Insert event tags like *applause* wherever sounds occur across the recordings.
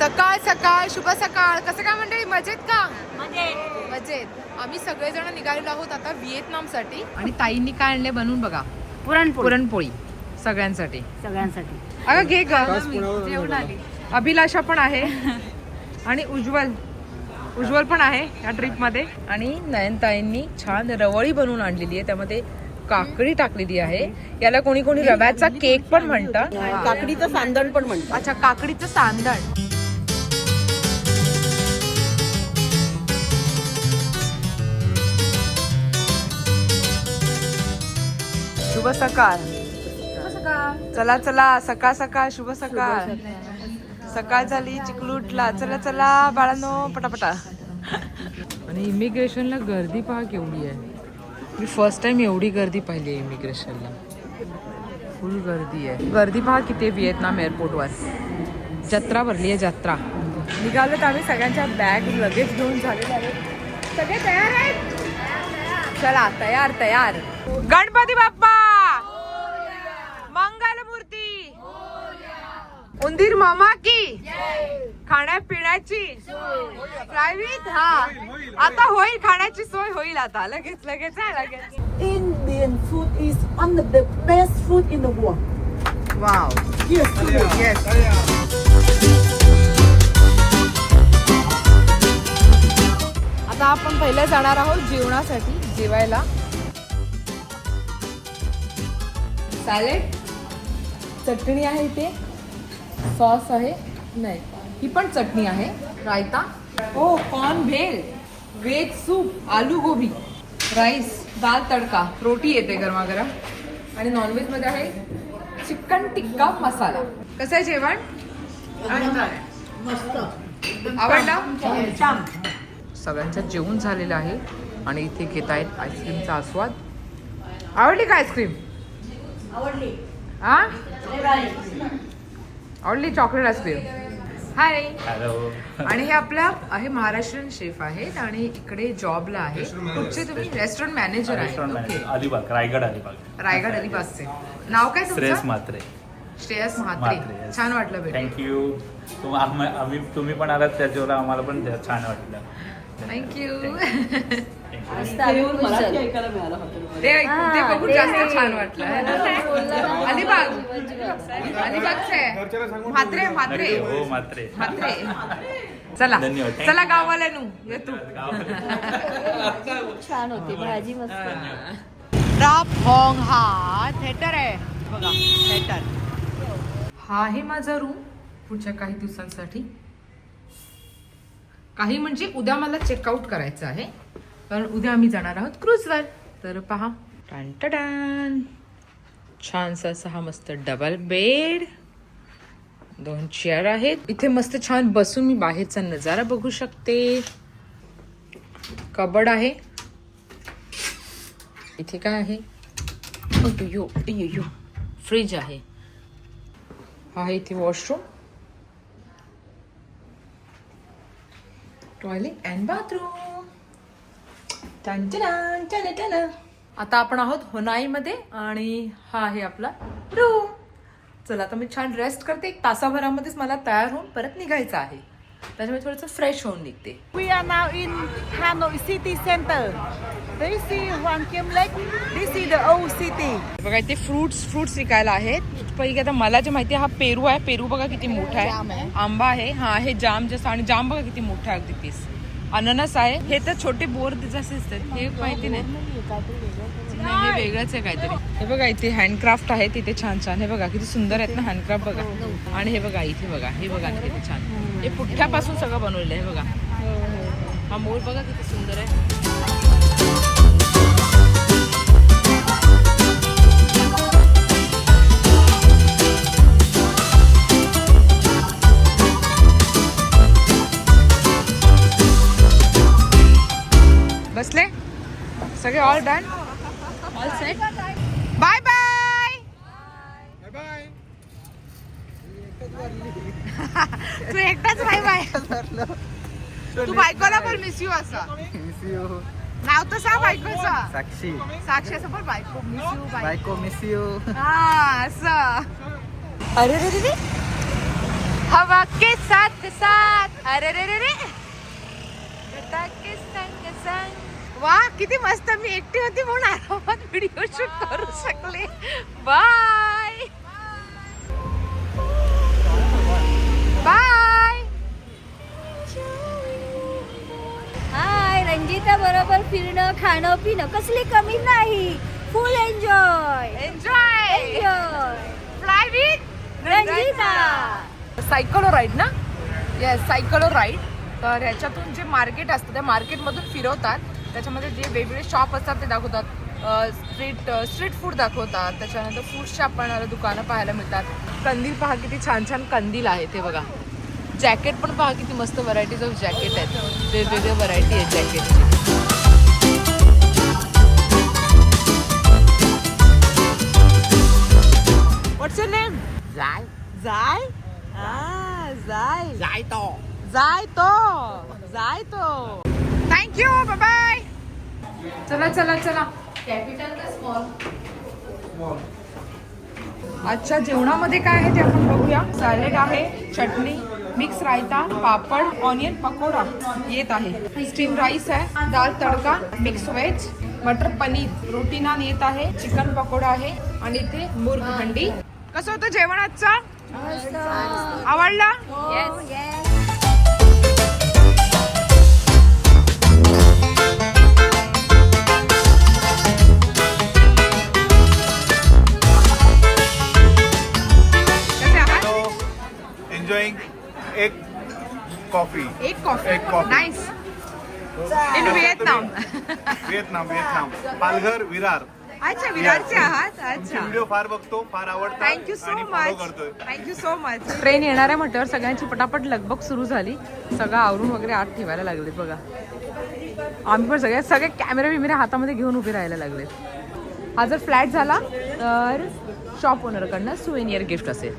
सकाळ सकाळ शुभ सकाळ. कसं काय मंडळी? मजेत का? मजेत. आम्ही सगळेजण निघालेलो आहोत आता व्हिएतनामसाठी. आणि ताईंनी काय आणले बनवून बघा? पुरणपोळी. पुरणपोळी. सगळ्यांसाठी. सगळ्यांसाठी. अगं घे ग. जेवण आली. अभिलाषा पण आहे. *laughs* आणि उज्ज्वल. उज्ज्वल पण आहे या ट्रिपमध्ये आणि नयनताईंनी छान रवळी बनवून आणलेली आहे. त्यामध्ये काकडी टाकलेली आहे. याला कोणी कोणी रव्याचा केक पण म्हणतात. काकडीचं सांदण पण म्हणतात. अच्छा काकडीचं सांदण. शुभ सकाळ. चला चला सकाळ सकाळ शुभ सकाळ. सकाळ झाली चिकलू उठला चला चला बाळांनो पटापटा. आणि इमिग्रेशनला गर्दी पहा केवढी आहे. मी फर्स्ट टाइम एवढी गर्दी पाहिली आहे इमिग्रेशनला. फुल गर्दी आहे. गर्दी पहा किती व्हिएतनाम एअरपोर्टवर. जत्रा भरली आहे जत्रा. निघालोत आम्ही सगळ्यांच्या बॅग लगेच घेऊन झालेले आहेत सगळे तयार आहेत? चला तयार तयार. गणपती बाप्पा! मंगल मूर्ती उंदीर मामा की? खाण्यापिण्याची? प्रायव्हेट? हा. आता होईल खाण्याची सोय होईल आता. लगेच लगेच आहे लगेच. Indian food is one of the best food in the world. Wow Yes, yes. Yes आता आपण पहिल्या जाणार आहोत जेवणासाठी. जेवायला. सॅलेड चटणी आहे इथे. सॉस आहे? नाही. ही पण चटणी आहे. Raita? Oh corn bhel. Veg soup aloo gobi rice dal tadka. रोटी येते गरमागरम. आणि नॉनव्हेजमध्ये आहे चिकन टिक्का मसाला. कसं आहे जेवण? आवडला? सगळ्यांचं जेवण झालेलं आहे. आणि इथे घेत आहेत आईस्क्रीमचा आस्वाद. आवडली का आईस्क्रीम आवडली. हा आवडली चॉकलेट आईस्क्रीम हाय हॅलो आणि हे आपल्या हे महाराष्ट्रीयन शेफ आहेत आणि इकडे जॉबला आहे. कुठचे तुम्ही रेस्टॉरंट मॅनेजर आहे अलिबाग रायगड अलिबाग. रायगड अलिबागचे. नाव काय श्रेयस तुमचं म्हात्रे. श्रेयस म्हात्रे. छान वाटलं भेट थँक्यू आम्ही तुम्ही पण आलात त्याच्यावर आम्हाला पण छान वाटलं. थँक्यू मराठी ऐकायला मिळालं हॉटेलमध्ये ते हा, ते बघून ते- जास्त छान वाटलं. ना. *laughs* अलिबाग. अलिबागचे म्हात्रे म्हात्रे. नक्की, हो म्हात्रे. चला धन्यवाद. Thank चला you. गावाला नू ये तू. *laughs* छान होती भाजी मस्त. राफोंग हा. थिएटर आहे. बघा थिएटर. हा आहे माझा रूम पुढच्या काही दिवसांसाठी. काही म्हणजे उद्या मला चेकआउट करायचं आहे. कारण उद्या आम्ही जाणार आहोत क्रूजवर तर पहा. टन टन. छानसा असा हा मस्त डबल बेड दोन चेअर आहेत. इथे मस्त छान बसून मी बाहेरचा नजारा बघू शकते. कबड आहे. इथे काय आहे? अयो अयो फ्रीज आहे. हा इथे वॉशरूम टॉयलेट अँड बाथरूम आता आपण आहोत होनाईमध्ये आणि हा आहे आपला रूम चला आता मी छान रेस्ट करते. एक तासाभरामध्येच मला तयार होऊन परत निघायचं आहे. त्याच्यामुळे थोडंसं फ्रेश होऊन निघते. Are now in Hanoi City Center. Do you see Hoàng Kim Lake? This is the old city. बघा इथे फ्रुट्स फ्रुट्स विकायला आहेत. पैकी आता मला जे माहिती आहे हा पेरू आहे. पेरू बघा किती मोठा आहे. आंबा आहे. हा आहे जाम जसं. आणि जाम बघा किती मोठा आहे अगदी पीस अननस आहे. हे तर छोटे बोर जसे दिसतात. हे माहिती नाही. हे वेगळंच आहे काहीतरी. हे बघा इथे हँडक्राफ्ट आहे तिथे छान छान. हे बघा किती सुंदर आहेत ना हँडक्राफ्ट बघा. आणि हे बघा इथे बघा हे बघा ना किती छान. हे पुठ्ठ्यापासून सगळं बनवलेलं आहे हे बघा. हा मोर बघा किती सुंदर आहे. बसले? सगळे all done all set bye bye तू एकटाच बाय बाय तू बायकोला पण मिस यू असा. नाव तर सांग बायकोचं. साक्षी. साक्षी असं पण बायको मिस यू बाय बायको मिस यू हा असं. अरे रे रे रे. हवा के साथ साथ. अरे रे रे रे. बेटा के संग संग. वा किती मस्त. मी एकटी होती म्हणून आरामात व्हिडिओ शूट करू शकले. बाय बाय हाय रंजिता बरोबर फिरणं खाणं पिणं. कसली कमी नाही. Full enjoy enjoy enjoy fly with Ranjita cyclo ride ना येस सायकलो राईड तर ह्याच्यातून जे मार्केट असतं त्या मार्केटमधून फिरवतात. त्याच्यामध्ये जे वेगवेगळे शॉप असतात ते दाखवतात. स्ट्रीट स्ट्रीट फूड दाखवतात. त्याच्यानंतर फूडच्या आपल्याला दुकानं पाहायला मिळतात. कंदील पहा किती छान छान कंदील आहे ते बघा. जॅकेट पण पहा किती मस्त व्हरायटीज ऑफ जॅकेट आहेत. वेगवेगळे व्हरायटी आहेत जॅकेटची जाय. Ah, जाय. giải to. जाय तो. जाय तो. थँक्यू बाय बाय चला चला चला. कॅपिटल का स्मॉल आजच्या जेवणामध्ये काय आहे ते आपण बघूया. सॅलेड आहे चटणी मिक्स रायता पापड ऑनियन पकोडा. येत आहे. स्टीम राईस आहे दाल तडका मिक्स व्हेज मटर पनीर. रोटी नान येत आहे चिकन पकोडा आहे आणि इथे मुर्ग हंडी कसं होतं जेवण आजचं? आवडला? कॉफी एक कॉफी एक coffee. Nice in Vietnam Vietnam Vietnam Palghar Virar. अच्छा विरारचे आहात? अच्छा. व्हिडिओ फार बघतो फार आवडतात थँक्यू सो आणि follow मच करतोय. Thank you so much train येणाऱ्या म्हटल्यावर सगळ्यांची पटापट लगबग सुरू झाली. सगळं आवरून वगैरे आत ठेवायला लागले बघा. आम्ही पण सगळे सगळे कॅमेरे बिमेरे हातामध्ये घेऊन उभे राहायला लागले हा जर फ्लॅट झाला तर शॉप ओनरकडनं सुवेनियर गिफ्ट असेल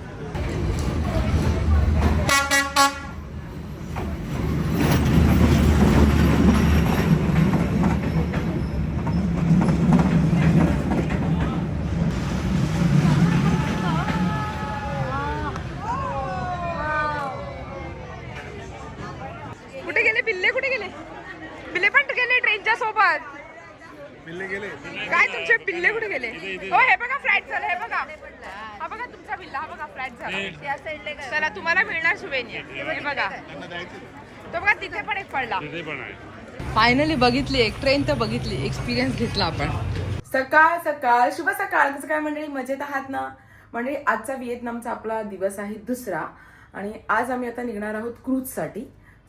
कुठे गेले पिल्ले कुठे गेले पिल्ले पण गेले ट्रेनच्या सोबत पिल्ले गेले काय तुमचे पिल्ले कुठे गेले हो हे बघा फ्लॅट झालं हे बघा हा बघा चला तुम्हाला मिळणार शुभेनियर हे बघा. तो बघा तिथे पण एक पडला. फायनली बघितली एक ट्रेन तर बघितली. एक्सपिरियन्स घेतला आपण. सकाळ सकाळ. शुभ सकाळ. कसं काय मंडळी? मजेत आहात ना? मंडळी आजचा व्हिएतनामचा आपला दिवस आहे दुसरा. आणि आज आम्ही आता निघणार आहोत क्रूजसाठी.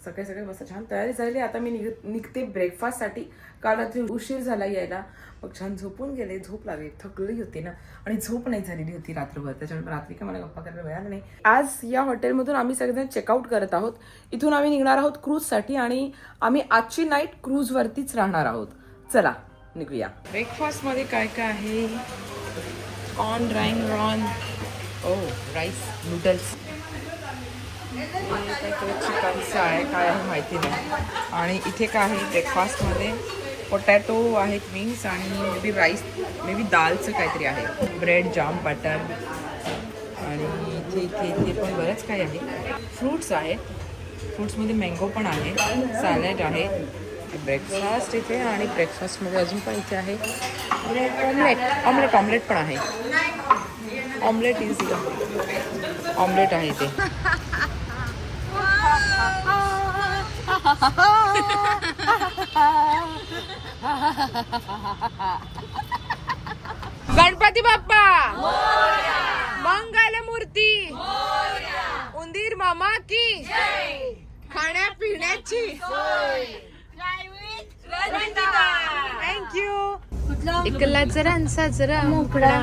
सकाळी सकाळी मस्त छान तयारी झाली. आता मी निघ निघते ब्रेकफास्टसाठी काल रात्री उशीर झाला यायला. मग छान झोपून गेले. झोप लागली. थकली होती ना. आणि झोप नाही झालेली होती रात्रभर. त्याच्यामुळे रात्री काय मला गप्पा करायला मिळाला नाही. आज या हॉटेलमधून आम्ही सगळेजण चेकआउट करत आहोत. इथून आम्ही निघणार आहोत क्रूजसाठी आणि आम्ही आजची नाईट क्रूजवरतीच राहणार आहोत. चला निघूया. ब्रेकफास्टमध्ये काय काय आहे? कॉर्न ड्राईंग रॉन ओ राईस नूडल्स चिकनचं आहे काय आहे माहिती नाही. आणि इथे काय आहे ब्रेकफास्टमध्ये पोटॅटो आहेत विंग्स आणि may be rice may be दालचं काहीतरी आहे. ब्रेड जाम बटर आणि इथे इथे इथे पण बरंच काही आहे. फ्रूट्स आहेत. फ्रूट्समध्ये मँगो पण आहे. सॅलड आहे. ब्रेकफास्ट इथे आणि ब्रेकफास्टमध्ये अजून पण इथे आहे. ऑमलेट ऑमलेट ऑमलेट पण आहे. ऑमलेट इज ऑमलेट आहे इथे. *laughs* गणपती बाप्पा! मंगल मूर्ती! उंदीर मामा की! खाण्यापिण्याची! थँक्यू! इकला जरा अंसा जरा मोकळा.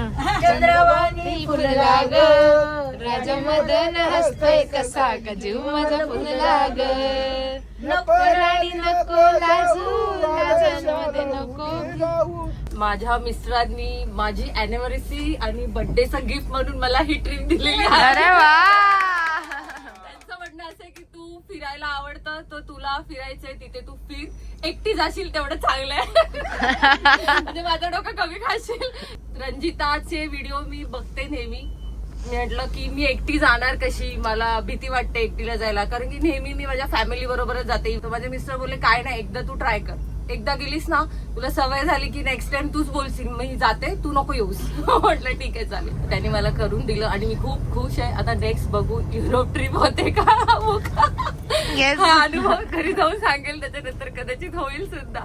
चंद्रवाणी फुलला ग राजा मदन हसतोय कसा का जीव माझा फुलला ग नको राणी नको लाजू लाजांमध्ये नको. माझ्या मिस्टरांनी माझी अॅनिव्हर्सरी आणि बर्थडेचा गिफ्ट म्हणून मला ही ट्रिप दिलेली आहे. त्यांचं म्हणणं असं की तू फिरायला आवडतं तर तुला फिरायचंय तिथे तू फिर. एकटी जाशील तेवढं चांगलं आहे. *laughs* म्हणजे माझं डोकं कमी खाशील. रंजिताचे व्हिडिओ मी बघते नेहमी. मी म्हटलं की मी एकटी जाणार कशी? मला भीती वाटते एकटीला जायला. कारण की नेहमी मी माझ्या फॅमिली बरोबरच जाते. तर माझे मिस्टर बोलले काय नाही एकदा तू ट्राय कर. एकदा गेलीस ना तुला सवय झाली की नेक्स्ट टाइम तूच बोलशील मी जाते तू नको येऊस. *laughs* म्हटलं ठीक आहे चालेल. त्यांनी मला करून दिलं आणि मी खूप खुश आहे. आता नेक्स्ट बघू युरोप ट्रिप होते का? हो? हा अनुभव घरी जाऊन सांगेल त्याच्यानंतर कदाचित होईल सुद्धा.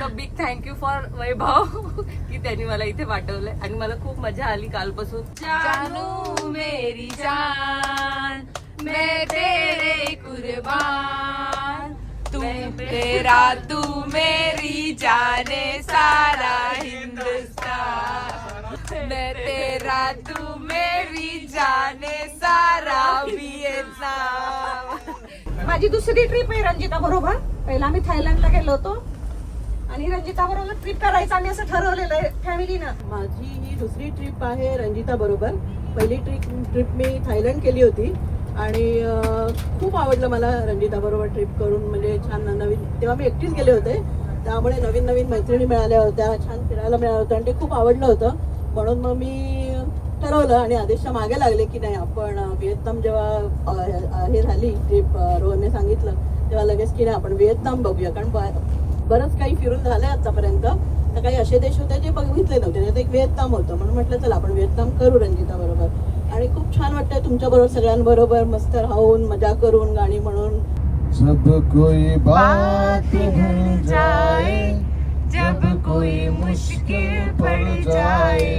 तर बिग थँक्यू फॉर वैभव की त्यांनी मला इथे पाठवलंय. आणि मला खूप मजा आली कालपासून. जानू मेरी जान मैं तेरे कुर्बान. तू तेरा तू मेरी जाने सारा हिंदुस्तान। मैं तेरा तू मेरी जाने सारा वियतनाम। माझी दुसरी ट्रिप आहे रंजिता बरोबर पहिला आम्ही थायलंडला गेलो होतो. आणि रंजिता बरोबर ट्रिप करायचं आम्ही असं ठरवलेलं आहे फॅमिलीनं माझी ही दुसरी ट्रिप आहे रंजिता बरोबर पहिली ट्रिप ट्रिप मी थायलंड केली होती. आणि खूप आवडलं मला रंजिताबरोबर ट्रिप करून. म्हणजे छान नवीन तेव्हा मी एकटीच गेले होते. त्यामुळे नवीन नवीन मैत्रिणी मिळाल्या होत्या छान फिरायला मिळालं होतं आणि ते खूप आवडलं होतं. म्हणून मग मी ठरवलं आणि आदेशच्या मागे लागले की नाही आपण व्हिएतनाम जेव्हा हे झाली ट्रिप रोहनने सांगितलं तेव्हा लगेच की नाही आपण व्हिएतनाम बघूया. कारण बरंच काही फिरून झालंय आतापर्यंत. तर काही असे देश होते जे बघितले नव्हते. त्यात एक व्हिएतनाम होतं. म्हणून म्हटलं चला आपण व्हिएतनाम करू रंजिता बरोबर. आणि खूप छान वाटतंय तुमच्या बरोबर सगळ्यांबरोबर मस्त राहून मजा करून गाणी म्हणून. सब कोई बात भूल जाए जब कोई मुश्किल पड़ जाए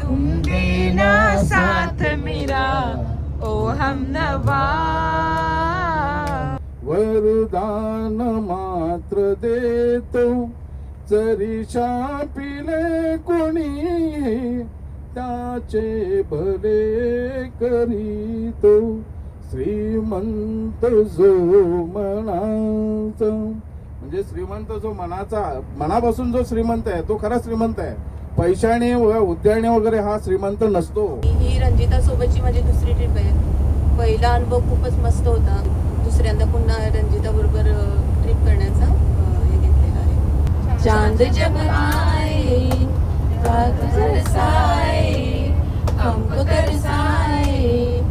तुम देना साथ मेरा ओ हम नवा। वरदान मात्र देतो जरी शापिले कोणी त्याचे भले करीतो. श्रीमंत जो मनाचा. म्हणजे श्रीमंत जो मनाचा मनापासून जो श्रीमंत आहे तो खरा श्रीमंत आहे. पैशाने उद्याने वगैरे हा श्रीमंत नसतो. ही रंजिता सोबतची माझी दुसरी ट्रिप आहे. पहिला अनुभव खूपच मस्त होता. दुसऱ्यांदा पुन्हा रंजिता बरोबर ट्रिप करण्याचा हे घेतलेला आहे. चांद जब आए हमको तरसाए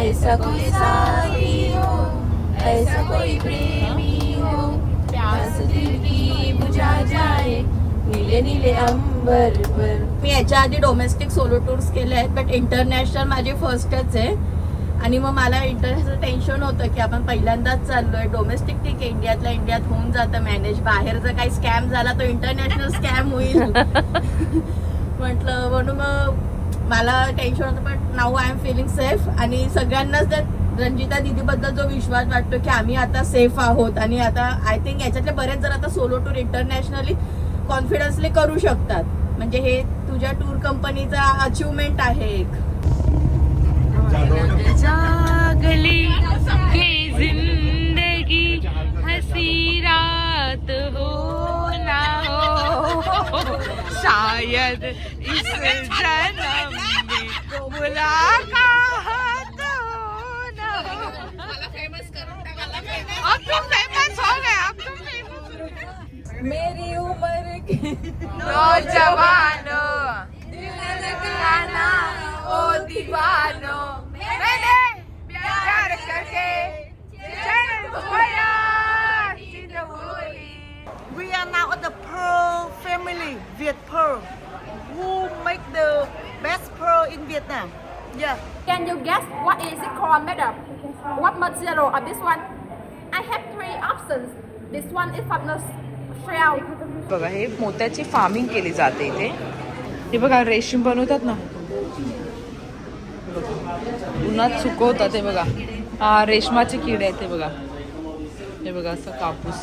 ऐसा कोई साथी हो ऐसा कोई प्रेमी हो प्यास दिल की बुझा जाए नीले नीले अंबर पर मी याच्या आधी डोमेस्टिक सोलो टूर्स केले आहेत बट इंटरनॅशनल माझी फर्स्टच आहे. आणि मग मला इंटरनॅशनल टेन्शन होतं की आपण पहिल्यांदाच चाललोय. डोमेस्टिक ठीक आहे इंडियातल्या इंडियात होऊन जातं मॅनेज बाहेर जर काही स्कॅम झाला तो इंटरनॅशनल स्कॅम होईल. *laughs* म्हटलं म्हणून मग मला टेन्शन होतं पण now I am feeling safe आणि सगळ्यांनाच त्या रंजिता दिदीबद्दल जो विश्वास वाटतो की आम्ही आता सेफ आहोत. आणि आता आय थिंक याच्यातले बरेच जण आता सोलो टूर इंटरनॅशनली कॉन्फिडन्सली करू शकतात. म्हणजे हे तुझ्या टूर कंपनीचा अचिव्हमेंट आहे एक. *laughs* शायद इस जन्म में मुलाकात हो ना। हो अब तुम फेमस हो गए अब तुम फेमस मेरी उम्र की नौजवानों दिल लगाना ओ दीवानो मैंने प्यार करके चैन खोया जिंद भूली We are now at the Pearl family, Viet Pearl, who make the best pearl in Vietnam. Yeah. Can you guess what is it called made of? What material of this one? I have three options. This one is from the shell. बघा हे मोत्याची farming केली जाते इथे हे बघा रेशीम बनवतात ना. उन्हात सुकवतात हे बघा हा रेशमाचे किडे आहेत हे बघा हे बघा असं कापूस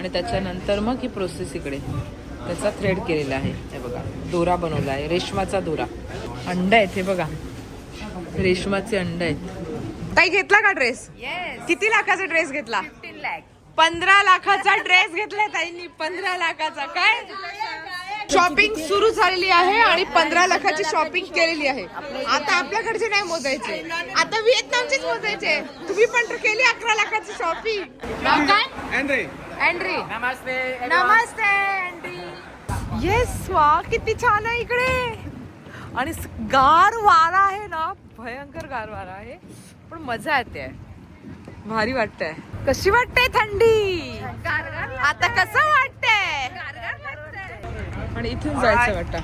आणि त्याच्यानंतर मग ही प्रोसेस इकडे. त्याचा थ्रेड केलेला आहे. हे बघा दोरा बनवला आहे. रेशमाचा दोरा. अंड आहेत हे बघा. रेशमाचे अंड आहेत. ताई घेतला का ड्रेस किती लाखाचा ड्रेस घेतला? पंधरा लाखाचा ड्रेस घेतलाय ताईंनी. पंधरा लाखाचा. काय? शॉपिंग सुरू झालेली आहे आणि पंधरा लाखाची शॉपिंग केलेली आहे. आता आपल्याकडचे नाही मोजायचे. आता व्हिएतनामचेच मोजायचे. तुम्ही पण केली अकरा लाखाची शॉपिंग नाव काय? अँड्रे नमस्ते नमस्ते अँड्री येस वा किती छान आहे इकडे. आणि स- गार वारा आहे ना भयंकर गार वारा आहे. पण मजा येते. भारी वाटतंय. कशी वाटते थंडी? आता कसं वाटतंय? आणि इथून जायचं वाटतं.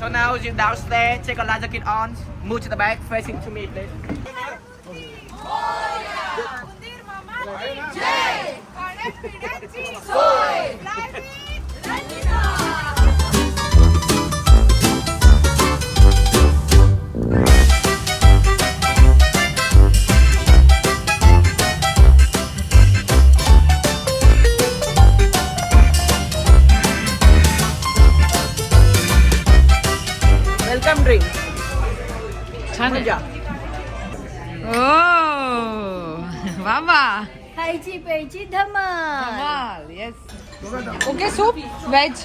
So now you're downstairs, take a light jacket on, move to the back, facing to me, please. Soy. Veg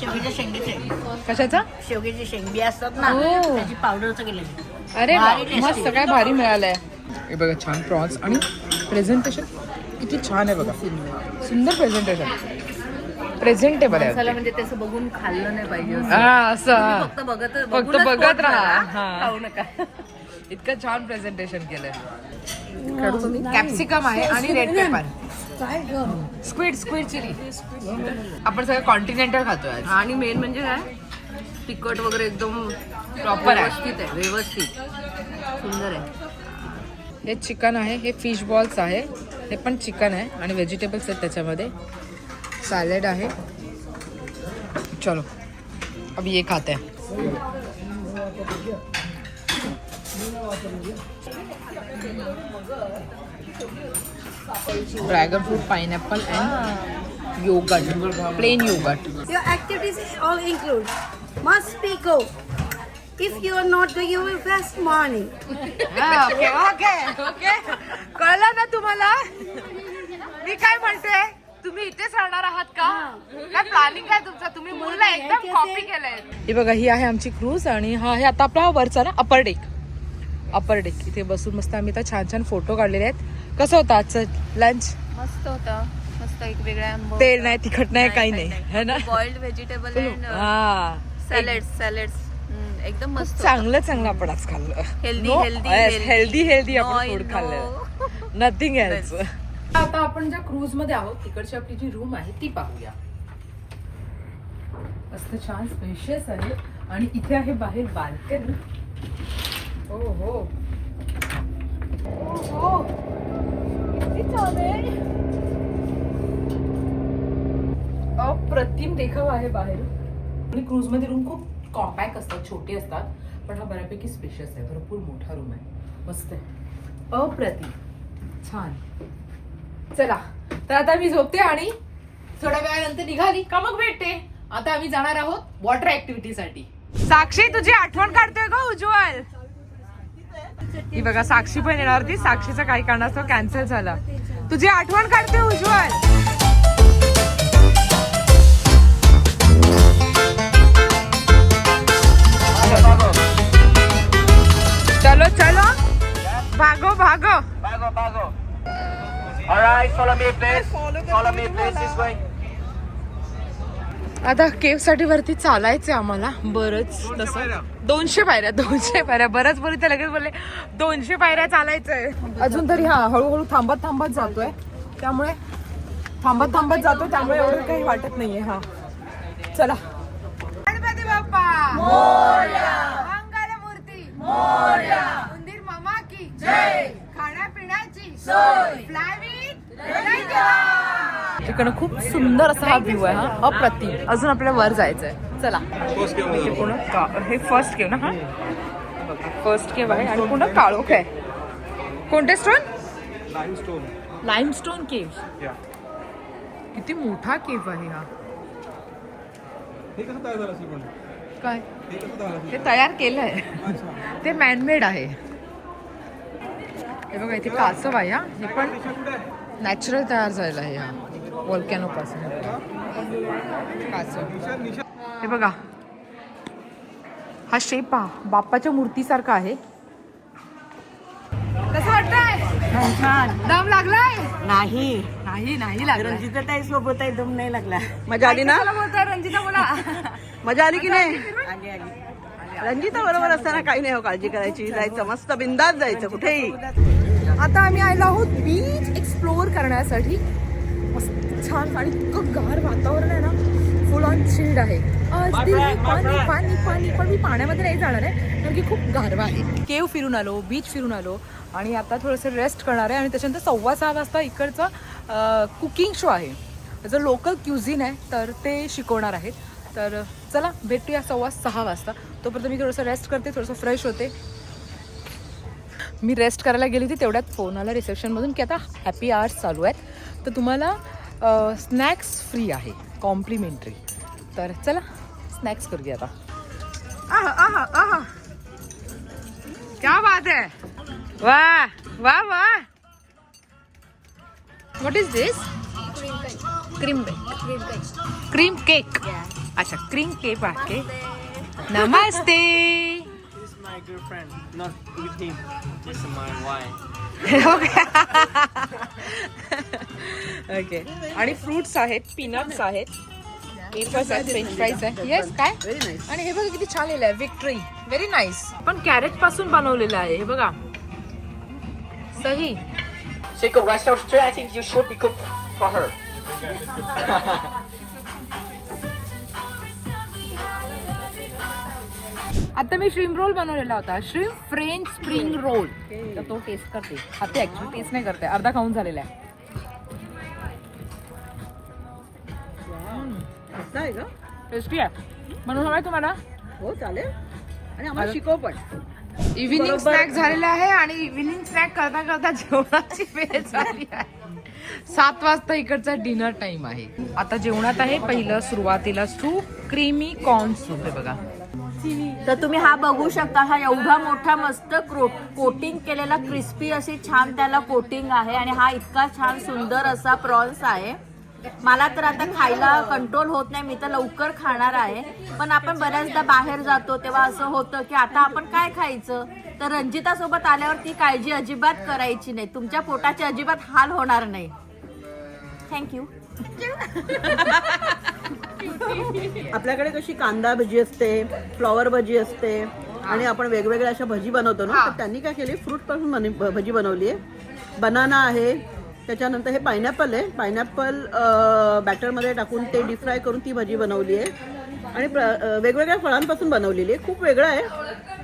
शेवग्याच्या शेंगेचे. कशाचा? शेवग्याची शेंगी असतात ना ओ. त्याची पावडरचं केलेली अरे वा, भारी tasty. मस्त काय भारी मिळालंय. हे बघा छान प्रॉन्स आणि प्रेझेंटेशन किती छान आहे बघा. सुंदर प्रेझेंटेशन प्रेझेंटेबल आहे. चला म्हणजे त्याचं बघून खाल्लं नाही पाहिजे असं. हा असं. फक्त बघत फक्त बघूनच बघत पोट राहा. भरा, हा. खाऊ नका. इतकं छान प्रेझेंटेशन केलंय. कॅप्सिकम आहे आणि red pepper *laughs* squid squid chilli. आपण सगळं कॉन्टिनेंटल खातोय आज. आणि मेन म्हणजे काय? तिखट वगैरे एकदम Proper आहे. व्यवस्थित आहे. व्यवस्थित. सुंदर आहे. हे चिकन आहे हे फिश बॉल्स आहे हे पण चिकन आहे आणि व्हेजिटेबल्स आहेत त्याच्यामध्ये. सॅलेड आहे. चलो अब ये खाते हैं. Dragon fruit pineapple and yoghurt plain Your activities all include. Must be go. If you are not go, you will waste money. Okay okay okay कळलं ना तुम्हाला? मी काय म्हणते? तुम्ही इथेच राहणार आहात का? काय प्लॅनिंग काय तुमचं? तुम्ही मुलं एकदम कॉपी केलंय. ही बघा ही आहे आमची क्रूज आणि हा आहे आता आपला हा वरचा ना अपर डेक अपर डेक इथे बसून मस्त आम्ही तर छान छान फोटो काढलेले आहेत. कसं होतं आजचं लंच मस्त होता. मस्त एक वेगळ्या तेल नाही तिखट नाही काही नाही है ना? बॉइल्ड व्हेजिटेबल अँड हा. सॅलेड सॅलेड्स एकदम मस्त होतं. चांगलं चांगलं आपण आज खाल्लं. Healthy. हेल्दी हेल्दी No, आपण फूड. खाल्लं. नथिंग एल्स आता आपण ज्या क्रूजमध्ये आहोत तिकडची आपली जी रूम आहे ती पाहूया. मस्त छान स्पेशियस आहे. आणि इथे आहे बाहेर बाल्कनी हो हो हो अप्रतिम देखावा आहे बाहेर. आणि क्रूजमध्ये रूम खूप कॉम्पॅक्ट असतात छोटे असतात पण हा बऱ्यापैकी स्पेशियस आहे. भरपूर मोठा रूम आहे. मस्त आहे. अप्रतिम. छान. चला तर आता मी झोपते आणि थोड्या वेळानंतर निघाली. का मग भेटते? आता आम्ही जाणार आहोत वॉटर ऍक्टिव्हिटी साठी. साक्षी तुझी आठवण काढतोय का उज्ज्वल? ही बघा साक्षी पण येणार होती. साक्षीचा काही कारणास्तव कॅन्सल झाला. तुझी आठवण काढतोय उज्ज्वल चलो चलो भागो भागो Bago, bago. Alright, follow me, please. Follow me, please, this way. आता केवसाठी वरती चालायचंय आम्हाला. बरंच तसं. दोनशे पायऱ्या दोनशे पायऱ्या. बरंच बोली तर लगेच बोलले दोनशे पायऱ्या चालायचंय. अजून तरी हा हळूहळू थांबत थांबत जातोय. त्यामुळे थांबत थांबत जातो त्यामुळे एवढं काही वाटत नाहीये हा. चला. गणपती बाप्पा! मूर्ती! उंदीर मामा की! जय! खाण्यापिण्याची! सोय! इकडं खूप सुंदर असा हा व्ह्यू आहे हा. अप्रतिम. अजून आपल्याला वर जायचंय. चला. हे पूर्ण का- हे फर्स्ट केव ना हा? फर्स्ट केव आहे आणि पूर्ण काळोख आहे. कोणते स्टोन लाईमस्टोन लाईमस्टोन केव किती मोठा केव आहे हा. हे कसं तयार झालं असेल पण? काय? हे कसं तयार ते तयार केलंय. ते मॅनमेड आहे. हे बघा इथे कासव आहे हा. हे पण नॅचरल तयार झालेलं आहे हा. वॉल्कॅनो पासून. कासव हे बघा. हा शेप पहा. बाप्पाच्या मूर्तीसारखा आहे. कसं वाटतंय? छान. दम लागलाय? नाही. नाही नाही लागला रंजिता ताई सोबत आहे दम नाही लागला. मजा आली ना? बोलताय रंजिता बोला. *laughs* मजा आली की नाही? रंजिता बरोबर असताना काही नाही हो काळजी करायची. जायचं मस्त बिंदात जायचं कुठेही. आता आम्ही आलो आहोत बीच एक्सप्लोअर करण्यासाठी. मस्त छान आणि इतकं गार वातावरण आहे ना. फुल ऑन चिल्ड आहे. पाणी पाणी पाणी पण मी पाण्यामध्ये नाही जाणार आहे कारण की खूप गारवा आहे. केव फिरून आलो बीच फिरून आलो आणि आता थोडंसं रेस्ट करणार आहे आणि त्याच्यानंतर सव्वा सहा वाजता इकडचा कुकिंग शो आहे. त्याचं लोकल क्युझिन आहे तर ते शिकवणार आहेत. तर चला भेटूया सव्वा सहा वाजता. तोपर्यंत मी थोडंसं रेस्ट करते थोडंसं फ्रेश होते. मी रेस्ट करायला गेली होती तेवढ्यात फोन आला रिसेप्शनमधून की आता हॅपी आवर्स चालू आहेत. तर तुम्हाला स्नॅक्स फ्री आहे कॉम्प्लिमेंटरी तर चला स्नॅक्स करूया आता. आहा आहा आहा. क्या बात है? वा वा वा what is this cream cream cake अच्छा क्रीम केक आहे namaste. He's my girlfriend, not with him. This is my wife. Okay आणि फ्रुट्स आहेत पीनट्स आहेत वेफर्स आहेत फ्रेंच फ्राईज आहे येस काय आणि हे बघा किती छान लिहिलं आहे विक्ट्री व्हेरी नाईस पण कॅरेटपासून बनवलेलं आहे हे बघा सही She could rest her straight. I think you should be cooked for her. आता मी श्रीम रोल बनवलेला होता. श्रीम फ्रेंच स्प्रिंग रोल तर तो टेस्ट करते. आता ऍक्च्युली टेस्ट नाही करते. अर्धा खाऊन झालेला आहे. मस्त आहे का? टेस्टी आहे. म्हणून हवाय तुम्हाला. हो चालेल. आणि आम्हाला शिकव पण. इव्हिनिंग स्नॅक झालेला आहे आणि इव्हिनिंग स्नॅक करता करता जेवणाची वेळ झाली आहे. सात वाजता इकडचा डिनर टाइम आहे. आता जेवणात आहे पहिलं सुरुवातीला सूप क्रीमी कॉर्न सूप आहे बघा. तर तुम्ही हा बघू शकता हा एवढा मोठा मस्त कोटिंग केलेला क्रिस्पी अशी छान त्याला कोटिंग आहे आणि हा इतका छान सुंदर असा प्रॉन्स आहे. मला तर आता खायला कंट्रोल होत नाही मी तर लवकर खाणार आहे. पण आपण बऱ्याचदा बाहेर जातो तेव्हा असं होतं की आता आपण काय खायचं? तर रंजिता सोबत आल्यावर ती काळजी अजिबात करायची नाही. तुमच्या पोटाचे अजिबात हाल होणार नाही. थँक्यू *laughs* आपल्याकडे कशी कांदा भजी असते फ्लॉवर भजी असते आणि आपण वेगवेगळ्या अशा भजी बनवतो ना तर त्यांनी काय केली? फ्रूटपासून भजी बनवली आहे. बनाना आहे. त्याच्यानंतर हे पायनॅपल आहे. पायनॅपल बॅटरमध्ये टाकून ते डीप फ्राय करून ती भजी बनवली आहे. आणि वेगवेगळ्या फळांपासून बनवलेली आहे. खूप वेगळं आहे.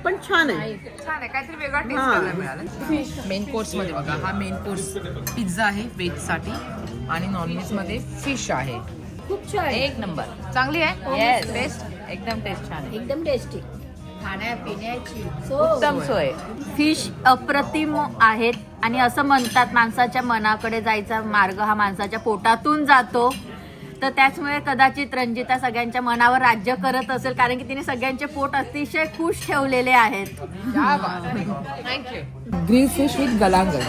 पण छान आहे. छान आहे. काहीतरी वेगळा टेस्ट हा. करायला मिळाला. मेन कोर्समध्ये बघा हा मेन कोर्स पिझ्झा आहे व्हेजसाठी आणि नॉनव्हेजमध्ये फिश आहे. खूप छान एक नंबर चांगली आहे? येस टेस्ट एकदम टेस्ट छान आहे. एकदम टेस्टी खाण्यापिण्याची So- उत्तम सोय. फिश अप्रतिम आहेत आणि असं म्हणतात माणसाच्या मनाकडे जायचा मार्ग हा माणसाच्या पोटातून जातो. तर त्याचमुळे कदाचित रंजिता सगळ्यांच्या मनावर राज्य करत असेल कारण की तिने सगळ्यांचे पोट अतिशय खुश ठेवलेले आहेत. ग्रिल फिश विथ गलांगल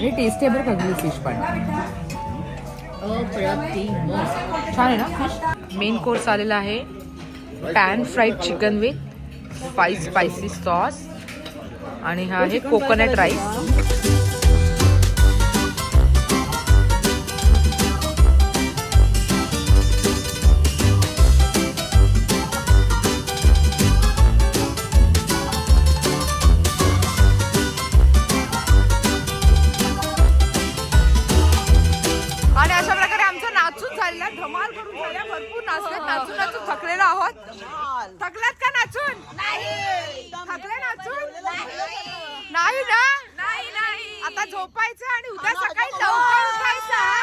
हे टेस्टी आहे बरं का ग्रिल फिश पण? छान आहे ना? फिश मेन कोर्स आलेला आहे. Pan fried chicken with five spicy sauce आणि हा आहे कोकोनट राईस आलो आहोत. थकलात का नाचून? थकले नाचून? नाही. ना? नाही नाही. आता झोपायचं आणि उद्या सकाळी लवकर उठायचं.